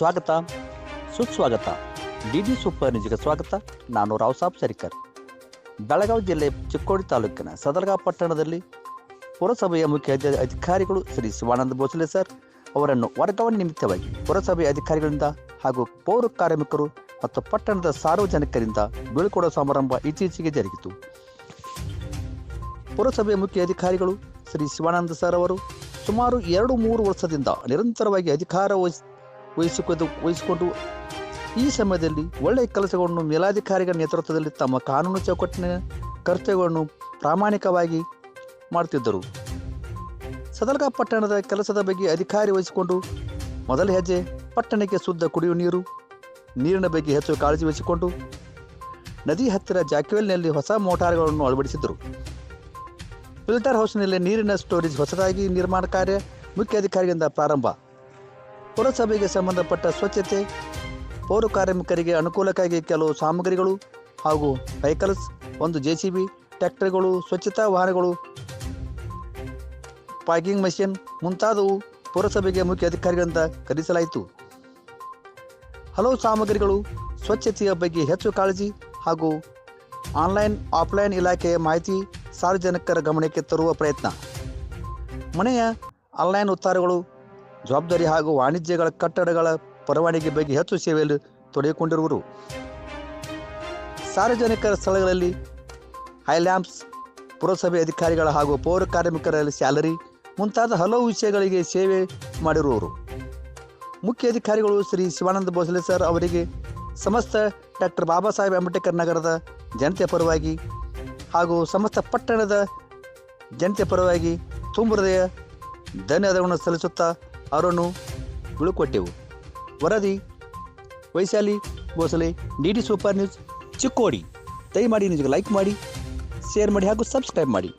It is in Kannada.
ಸ್ವಾಗತ. ಸುಸ್ವಾಗತ ಡಿ ಡಿ ಸೂಪರ್ ನ್ಯೂಸ್ಗೆ ಸ್ವಾಗತ. ನಾನು ರಾವ್ ಸಾಬ್ ಸರಿಕರ್. ಬೆಳಗಾವಿ ಜಿಲ್ಲೆ ಚಿಕ್ಕೋಡಿ ತಾಲೂಕಿನ ಸದರ್ಗಾ ಪಟ್ಟಣದಲ್ಲಿ ಪುರಸಭೆಯ ಮುಖ್ಯ ಅಧಿ- ಅಧಿಕಾರಿಗಳು ಶ್ರೀ ಶಿವಾನಂದ ಭೋಸಲೆ ಸರ್ ಅವರನ್ನು ವರ್ಗಾವಣೆ ನಿಮಿತ್ತವಾಗಿ ಪುರಸಭೆಯ ಅಧಿಕಾರಿಗಳಿಂದ ಹಾಗೂ ಪೌರ ಕಾರ್ಮಿಕರು ಮತ್ತು ಪಟ್ಟಣದ ಸಾರ್ವಜನಿಕರಿಂದ ಬೀಳ್ಕೊಡುವ ಸಮಾರಂಭ ಇತ್ತೀಚೆಗೆ ಜರುಗಿತು. ಪುರಸಭೆಯ ಮುಖ್ಯ ಅಧಿಕಾರಿಗಳು ಶ್ರೀ ಶಿವಾನಂದ ಸರ್ ಅವರು ಸುಮಾರು ಎರಡು ಮೂರು ವರ್ಷದಿಂದ ನಿರಂತರವಾಗಿ ಅಧಿಕಾರ ವಹಿಸ್ ವಹಿಸಿಕೊಂಡು ವಹಿಸಿಕೊಂಡು ಈ ಸಮಯದಲ್ಲಿ ಒಳ್ಳೆಯ ಕೆಲಸಗಳನ್ನು ಮೇಲಾಧಿಕಾರಿಗಳ ನೇತೃತ್ವದಲ್ಲಿ ತಮ್ಮ ಕಾನೂನು ಚೌಕಟ್ಟಿನ ಕರ್ತವ್ಯಗಳನ್ನು ಪ್ರಾಮಾಣಿಕವಾಗಿ ಮಾಡುತ್ತಿದ್ದರು ಸದರ್ಗಾ ಪಟ್ಟಣದ ಕೆಲಸದ ಬಗ್ಗೆ ಅಧಿಕಾರಿ ವಹಿಸಿಕೊಂಡು ಮೊದಲ ಹೆಜ್ಜೆ ಪಟ್ಟಣಕ್ಕೆ ಶುದ್ಧ ಕುಡಿಯುವ ನೀರು, ನೀರಿನ ಬಗ್ಗೆ ಹೆಚ್ಚು ಕಾಳಜಿ ವಹಿಸಿಕೊಂಡು ನದಿ ಹತ್ತಿರ ಜಾಕ್ವೆಲ್ನಲ್ಲಿ ಹೊಸ ಮೋಟಾರ್ಗಳನ್ನು ಅಳವಡಿಸಿದ್ದರು. ಫಿಲ್ಟರ್ ಹೌಸ್ನಲ್ಲಿ ನೀರಿನ ಸ್ಟೋರೇಜ್ ಹೊಸದಾಗಿ ನಿರ್ಮಾಣ ಕಾರ್ಯ ಮುಖ್ಯ ಅಧಿಕಾರಿಗಳಿಂದ ಪ್ರಾರಂಭ. ಪುರಸಭೆಗೆ ಸಂಬಂಧಪಟ್ಟ ಸ್ವಚ್ಛತೆ, ಪೌರ ಕಾರ್ಮಿಕರಿಗೆ ಅನುಕೂಲಕ್ಕಾಗಿ ಕೆಲವು ಸಾಮಗ್ರಿಗಳು ಹಾಗೂ ವೆಹಿಕಲ್ಸ್ ಒಂದು ಜೆ ಸಿ ಬಿ ಟ್ಯಾಕ್ಟರ್ಗಳು ಸ್ವಚ್ಛತಾ ವಾಹನಗಳು ಪಾರ್ಕಿಂಗ್ ಮಷಿನ್ ಮುಂತಾದವು ಪುರಸಭೆಗೆ ಮುಖ್ಯ ಅಧಿಕಾರಿಗಳಿಂದ ಖರೀದಿಸಲಾಯಿತು ಹಲವು ಸಾಮಗ್ರಿಗಳು ಸ್ವಚ್ಛತೆಯ ಬಗ್ಗೆ ಹೆಚ್ಚು ಕಾಳಜಿ ಹಾಗೂ ಆನ್ಲೈನ್, ಆಫ್ಲೈನ್ ಇಲಾಖೆಯ ಮಾಹಿತಿ ಸಾರ್ವಜನಿಕರ ಗಮನಕ್ಕೆ ತರುವ ಪ್ರಯತ್ನ. ಮನೆಯ ಆನ್ಲೈನ್ ಉತ್ತಾರಗಳು ಜವಾಬ್ದಾರಿ ಹಾಗೂ ವಾಣಿಜ್ಯಗಳ ಕಟ್ಟಡಗಳ ಪರವಾನಗಿ ಬಗ್ಗೆ ಹೆಚ್ಚು ಸೇವೆಯಲ್ಲಿ ತೊಡಗಿಕೊಂಡಿರುವರು. ಸಾರ್ವಜನಿಕರ ಸ್ಥಳಗಳಲ್ಲಿ ಹೈಲ್ಯಾಂಪ್ಸ್, ಪುರಸಭೆ ಅಧಿಕಾರಿಗಳ ಹಾಗೂ ಪೌರ ಕಾರ್ಮಿಕರಲ್ಲಿ ಸ್ಯಾಲರಿ, ಮುಂತಾದ ಹಲವು ವಿಷಯಗಳಿಗೆ ಸೇವೆ ಮಾಡಿರುವವರು ಮುಖ್ಯ ಅಧಿಕಾರಿಗಳು ಶ್ರೀ ಶಿವಾನಂದ ಭೋಸಲೆ ಸರ್ ಅವರಿಗೆ ಸಮಸ್ತ ಡಾಕ್ಟರ್ ಬಾಬಾ ಸಾಹೇಬ್ ಅಂಬೇಡ್ಕರ್ ನಗರದ ಜನತೆ ಪರವಾಗಿ ಹಾಗೂ ಸಮಸ್ತ ಪಟ್ಟಣದ ಜನತೆ ಪರವಾಗಿ ತುಂಬ ಹೃದಯ ಧನ್ಯವಾದಗಳನ್ನು ಸಲ್ಲಿಸುತ್ತಾ ಅವರನ್ನು ಗುಳುಕೊಟ್ಟೆವು. ವರದಿ, Vaishali Bhosale D D super news Chikkodi. ದಯಮಾಡಿ ನಿಮಗೆ ಲೈಕ್ ಮಾಡಿ ಶೇರ್ ಮಾಡಿ ಹಾಗೂ ಸಬ್ಸ್ಕ್ರೈಬ್ ಮಾಡಿ.